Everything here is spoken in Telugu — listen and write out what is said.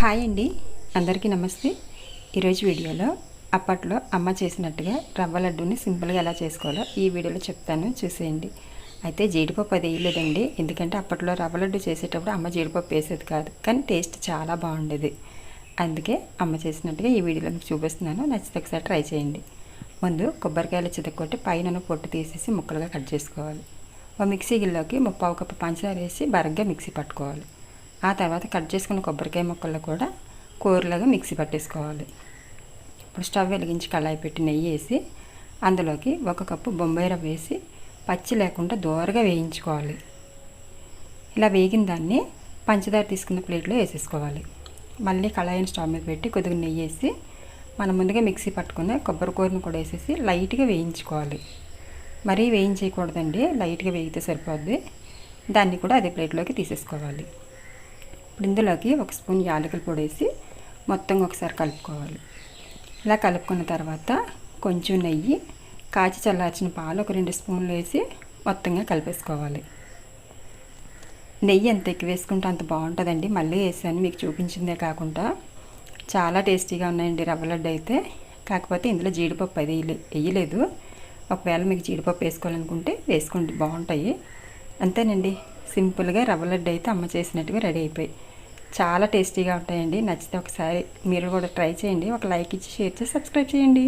హాయ్ అండి. అందరికీ నమస్తే. ఈరోజు వీడియోలో అప్పట్లో అమ్మ చేసినట్టుగా రవ్వ లడ్డూని సింపుల్గా ఎలా చేసుకోవాలో ఈ వీడియోలో చెప్తాను. చూసేయండి. అయితే జీడిపప్పు అది వేయలేదండి. ఎందుకంటే అప్పట్లో రవ్వ లడ్డు చేసేటప్పుడు అమ్మ జీడిపప్పు వేసేది కాదు. కానీ టేస్ట్ చాలా బాగుండేది. అందుకే అమ్మ చేసినట్టుగా ఈ వీడియోలో మీకు చూపిస్తున్నాను. నచ్చితే ఒకసారి ట్రై చేయండి. ముందు కొబ్బరికాయలు చితక్కొట్టి పైన పొట్టు తీసేసి ముక్కలుగా కట్ చేసుకోవాలి. ఓ మిక్సీ గిల్లోకి ముప్పావు కప్పు పంచదార వేసి బరగ్గా మిక్సీ పట్టుకోవాలి. ఆ తర్వాత కట్ చేసుకున్న కొబ్బరికాయ ముక్కలు కూడా కూరలాగా మిక్సీ పట్టేసుకోవాలి. ఇప్పుడు స్టవ్ వెలిగించి కళాయి పెట్టి నెయ్యి వేసి అందులోకి ఒక కప్పు బొంబాయి రవ్వ వేసి పచ్చి లేకుండా దోరగా వేయించుకోవాలి. ఇలా వేగిన దాన్ని పంచదార తీసుకున్న ప్లేట్లో వేసేసుకోవాలి. మళ్ళీ కళాయిని స్టవ్ మీద పెట్టి కొద్దిగా నెయ్యి వేసి మనం ముందుగా మిక్సీ పట్టుకున్న కొబ్బరి కూరను కూడా వేసేసి లైట్గా వేయించుకోవాలి. మరీ వేయించేయకూడదండి లైట్గా వేగితే సరిపోద్ది. దాన్ని కూడా అదే ప్లేట్లోకి తీసేసుకోవాలి. ఇప్పుడు ఇందులోకి ఒక స్పూన్ యాలకుల పొడి వేసి మొత్తం ఒకసారి కలుపుకోవాలి. ఇలా కలుపుకున్న తర్వాత కొంచెం నెయ్యి కాచి చల్లార్చిన పాలు ఒక రెండు స్పూన్లు వేసి మొత్తంగా కలిపేసుకోవాలి. నెయ్యి ఎంత ఎక్కువ వేసుకుంటే అంత బాగుంటుందండి. మళ్ళీ వేసాను మీకు చూపించిందే కాకుండా. చాలా టేస్టీగా ఉన్నాయండి రవ్వ లడ్డు అయితే. కాకపోతే ఇందులో జీడిపప్పు అది వేయలేదు. ఒకవేళ మీకు జీడిపప్పు వేసుకోవాలనుకుంటే వేసుకోండి బాగుంటాయి. అంతేనండి. సింపుల్గా రవ్వ లడ్డు అయితే అమ్మ చేసినట్టుగా రెడీ అయిపోయి చాలా టేస్టీగా ఉంటాయండి. నచ్చితే ఒకసారి మీరు కూడా ట్రై చేయండి. ఒక లైక్ ఇచ్చి షేర్ చేసి సబ్స్క్రైబ్ చేయండి.